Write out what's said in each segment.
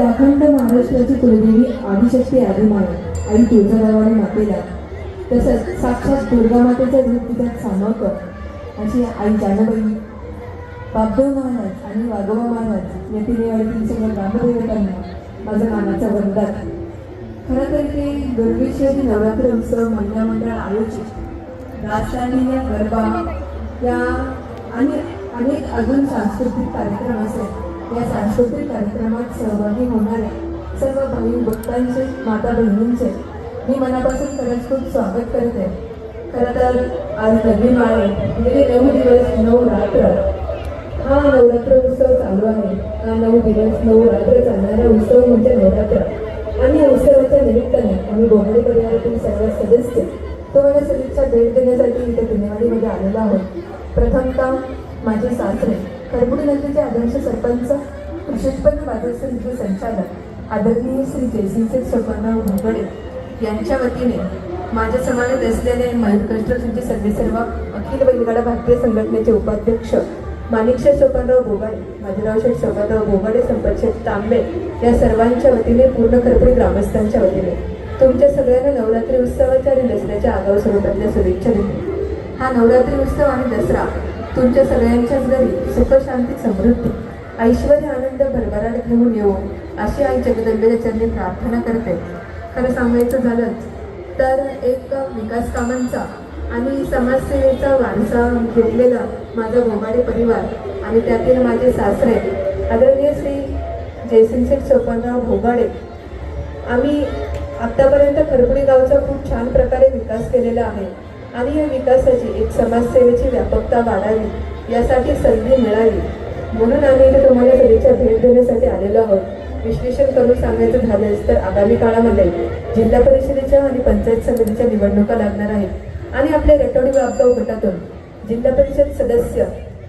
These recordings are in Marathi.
अखंड महाराष्ट्राची कुलदेवी आदिशक्ती आदिमाया आई तुळजाभवानी मातेला तसंच साक्षात दुर्गा मातेचा रूप तिच्यात सामावकर अशी आई जानबाई बाबदेव महाराज आणि वाघोबा महाराज या तिन्ही सर्व ग्रामदेवतांना माझं मानाचा वरदान खरं तर ते दुर्विषयी नवरात्र उत्सव महिला मंडळ आयोजित राजधानीया गरबा या आणि अनेक अजून सांस्कृतिक कार्यक्रम असेल. या सांस्कृतिक कार्यक्रमात सहभागी होणाऱ्या सर्व भावी भक्तांचे माता बहिणींचे मी मनापासून खरंच खूप स्वागत करते खरं तर आज नवी माळे गेले नऊ दिवस नऊ रात्र हा नवरात्र उत्सव चालू आहे. हा नऊ दिवस नऊ रात्र चालणारा उत्सव म्हणजे नवरात्र. आणि या उत्सवाच्या निमित्ताने आम्ही बोमडे परिवारातील सर्व सदस्य तुम्हाला सदिच्छा भेट देण्यासाठी इथे पुणेवाडीमध्ये आलेलो आहोत. प्रथमतः माझे सासरे खरपुडी नगरीचे आदर्श सरपंच विशेषपणे उत्पन्न बाजार समितीचे संचालक आदरणीय श्री जयसिंगचे सोपानराव घोगडे यांच्या वतीने माझ्या समावेत असलेले मयूर कन्स्ट्रक्शनचे सर्वे सर्व अखिल बैलगाडा भारतीय संघटनेचे उपाध्यक्ष माणिकशेठ चौकानराव गोगाडे माधुराव शेठ सोपानराव बोगाडे संपतशेठ तांबे या सर्वांच्या वतीने पूर्ण खरपुडी ग्रामस्थांच्या वतीने तुमच्या सगळ्यांना नवरात्री उत्सवाच्या आणि दसऱ्याच्या आगाऊ स्वरूपातल्या शुभेच्छा देते. हा नवरात्री उत्सव आणि दसरा तुमच्या सगळ्यांच्याच घरी सुख शांती समृद्धी ऐश्वर आनंद भरभराट घेऊन येऊ अशी आई जगदंबेचरणी प्रार्थना करते. खरं सांगायचं झालंच तर एक विकास कामांचा आणि समाजसेवेचा वारसा घेतलेला माझा भोगाडे परिवार आणि त्यातील माझे सासरे आदरणीय श्री जयसिंगशेठ सोपानराव भोगाडे आम्ही आत्तापर्यंत खरपुडी गावचा खूप छान प्रकारे विकास केलेला आहे. आणि या विकासाची एक समाजसेवेची व्यापकता वाढावी यासाठी संधी मिळावी. म्हणून आम्ही इथे तुम्हाला सभेच्या भेट देण्यासाठी आलेलो आहोत. विश्लेषण करून सांगायचं झालंच तर आगामी काळामध्ये जिल्हा परिषदेच्या आणि पंचायत समितीच्या निवडणुका लागणार आहेत. आणि आपल्या रेटोडी बाबगाव गटातून जिल्हा परिषद सदस्य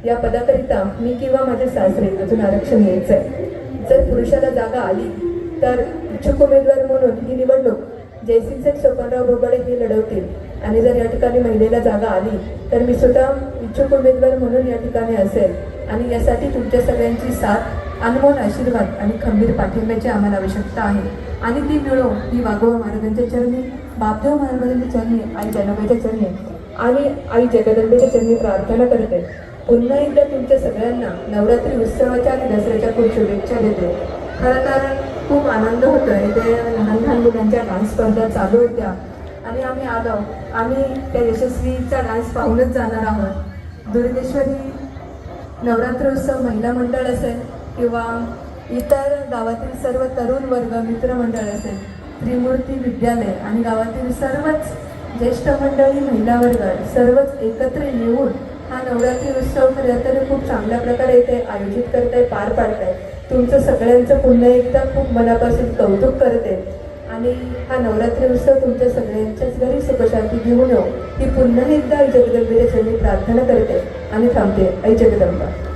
या पदाकरिता मी किंवा माझे सासरे अजून आरक्षण घ्यायचं आहे जर पुरुषाला जागा आली तर इच्छुक उमेदवार म्हणून ही निवडणूक जयसिंग सोपानराव बोगाडे हे लढवतील. आणि जर या ठिकाणी महिलेला जागा आली तर मी स्वतः इच्छुक उमेदवार म्हणून या ठिकाणी असेल. आणि यासाठी तुमच्या सगळ्यांची साथ अनमोल आशीर्वाद आणि खंबीर पाठिंब्याची आम्हाला आवश्यकता आहे. आणि ती मिळो ही वाघोबा महाराजांच्या चरणी बापदेव महाराजांच्या चरणी आई जनबाईच्या चरणी आणि आई जगदंबेच्या चरणी प्रार्थना करते. पुन्हा एकदा तुमच्या सगळ्यांना नवरात्री उत्सवाच्या आणि दसऱ्याच्या खूप शुभेच्छा देते. खरं तर खूप आनंद होतो आहे त्या लहान लहान मुलांच्या डान्स स्पर्धा चालू होत्या आणि आम्ही आलो. आम्ही त्या यशस्वीचा डान्स पाहूनच जाणार आहोत. दुर्गेश्वरी नवरात्र उत्सव महिला मंडळ असेल किंवा इतर गावातील सर्व तरुण वर्ग मित्रमंडळ असेल त्रिमूर्ती विद्यालय आणि गावातील सर्वच ज्येष्ठ मंडळी महिला वर्ग सर्वच एकत्र येऊन हा नवरात्री उत्सव खरं तर खूप चांगल्या प्रकारे इथे आयोजित करताय पार पाडताय. तुमचं सगळ्यांचं पुन्हा एकदा खूप मनापासून कौतुक करते. आणि हा नवरात्री उत्सव तुमच्या सगळ्यांच्याच घरी सुखशांती घेऊन येऊ. ही पुन्हा एकदा आई जगदंबेच्या चरणी प्रार्थना करते आणि थांबते. आई जगदंबा.